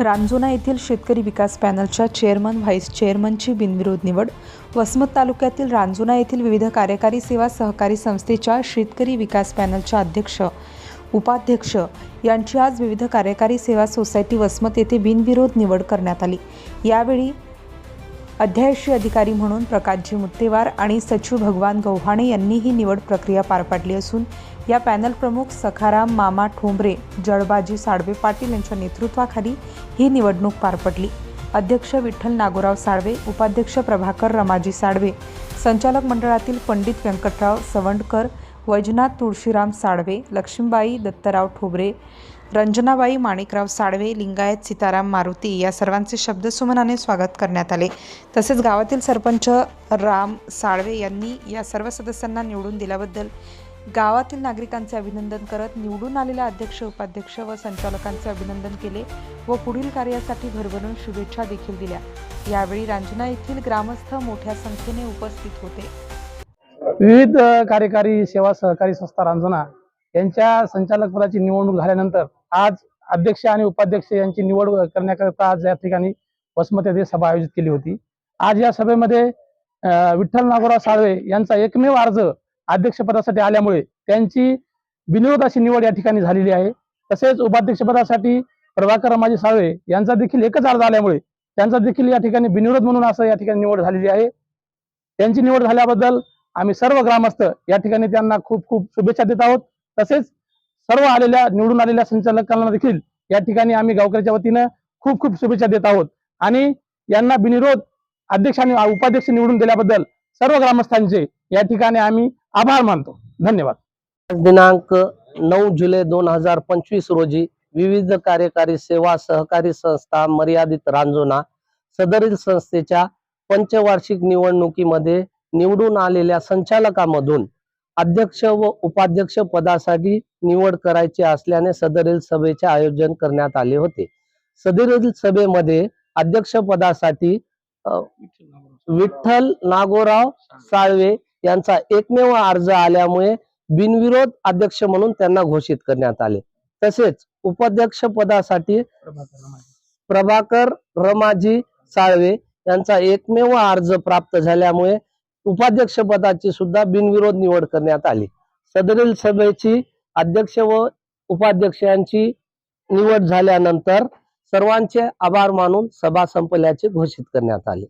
रांजुना येथील शेतकरी विकास पॅनलच्या चेअरमन व्हाईस चेअरमनची बिनविरोध निवड. वसमत तालुक्यातील रांजुना येथील विविध कार्यकारी सेवा सहकारी संस्थेच्या शेतकरी विकास पॅनलच्या अध्यक्ष उपाध्यक्ष यांची आज विविध कार्यकारी सेवा सोसायटी वसमत येथे बिनविरोध निवड करण्यात आली. यावेळी अध्यायशी अधिकारी म्हणून प्रकाशजी मुत्तेवार आणि सचिव भगवान गव्हाणे यांनी ही निवड प्रक्रिया पार पाडली असून या पॅनल प्रमुख सखाराम मामा ठोंबरे जळबाजी साळवे पाटील यांच्या नेतृत्वाखाली ही निवडणूक पार पडली. अध्यक्ष विठ्ठल नागोराव साळवे उपाध्यक्ष प्रभाकर रमाजी साळवे संचालक मंडळातील पंडित व्यंकटराव सवंडकर वैजनाथ तुळशीराम साळवे लक्ष्मीबाई दत्तराव ठोबरे रंजनाबाई माणिकराव साळवे लिंगायत सीताराम मारुती या सर्वांचे शब्दसुमनाने स्वागत करण्यात आले. तसेच गावातील सरपंच राम साळवे यांनी या सर्व सदस्यांना निवडून दिल्याबद्दल गावातील नागरिकांचे अभिनंदन करत निवडून आलेल्या अध्यक्ष उपाध्यक्ष व संचालकांचे अभिनंदन केले व पुढील कार्यासाठी भरभरून शुभेच्छा देखील दिल्या. यावेळी रांजना येथील ग्रामस्थ मोठ्या संख्येने उपस्थित होते. विविध कार्यकारी सेवा सहकारी संस्था रांजना यांच्या संचालक पदाची निवडणूक झाल्यानंतर आज अध्यक्ष आणि उपाध्यक्ष यांची निवड करण्याकरता आज या ठिकाणी वसमत येथे सभा आयोजित केली होती. आज या सभेमध्ये विठ्ठल नागोराव साळवे यांचा एकमेव अर्ज अध्यक्षपदासाठी आल्यामुळे त्यांची बिनविरोध अशी निवड या ठिकाणी झालेली आहे. तसेच उपाध्यक्षपदासाठी प्रभाकर रमाजी साळवे यांचा देखील एकच अर्ज आल्यामुळे त्यांचा देखील या ठिकाणी बिनविरोध म्हणून असं या ठिकाणी निवड झालेली आहे. त्यांची निवड झाल्याबद्दल आम्ही सर्व ग्रामस्थ या ठिकाणी त्यांना खूप खूप शुभेच्छा देत आहोत. तसेच सर्व आलेल्या निवडून आलेल्या संचालकांना देखील या ठिकाणी आम्ही गावकऱ्याच्या वतीनं खूप खूप शुभेच्छा देत आहोत. आणि यांना बिनविरोध अध्यक्ष आणि उपाध्यक्ष निवडून दिल्याबद्दल सर्व ग्रामस्थांचे या ठिकाणी आम्ही आभार मानतो. धन्यवाद. दिनांक नऊ जुलै दोन हजार पंचवीस रोजी विविध कार्यकारी सेवा सहकारी संस्था मर्यादित रांजोना सदरील संस्थेच्या पंचवार्षिक निवडणुकीमध्ये निवडून आलेल्या संचालकामधून अध्यक्ष व उपाध्यक्ष पदासाठी निवड करायची असल्याने सदरील सभेचे आयोजन करण्यात आले होते. सदरील सभेमध्ये अध्यक्ष पदासाठी विठ्ठल नागोराव साळवे यांचा एकमेव अर्ज आल्यामुळे बिनविरोध अध्यक्ष म्हणून त्यांना घोषित करण्यात आले. तसेच उपाध्यक्ष पदासाठी प्रभाकर रमाजी साळवे यांचा एकमेव अर्ज प्राप्त झाल्यामुळे उपाध्यक्ष पदाची सुद्धा बिनविरोध निवड करण्यात आली. सदरील सभेची अध्यक्ष व उपाध्यक्षांची निवड झाल्यानंतर सर्वांचे आभार मानून सभा संपल्याचे घोषित करण्यात आले.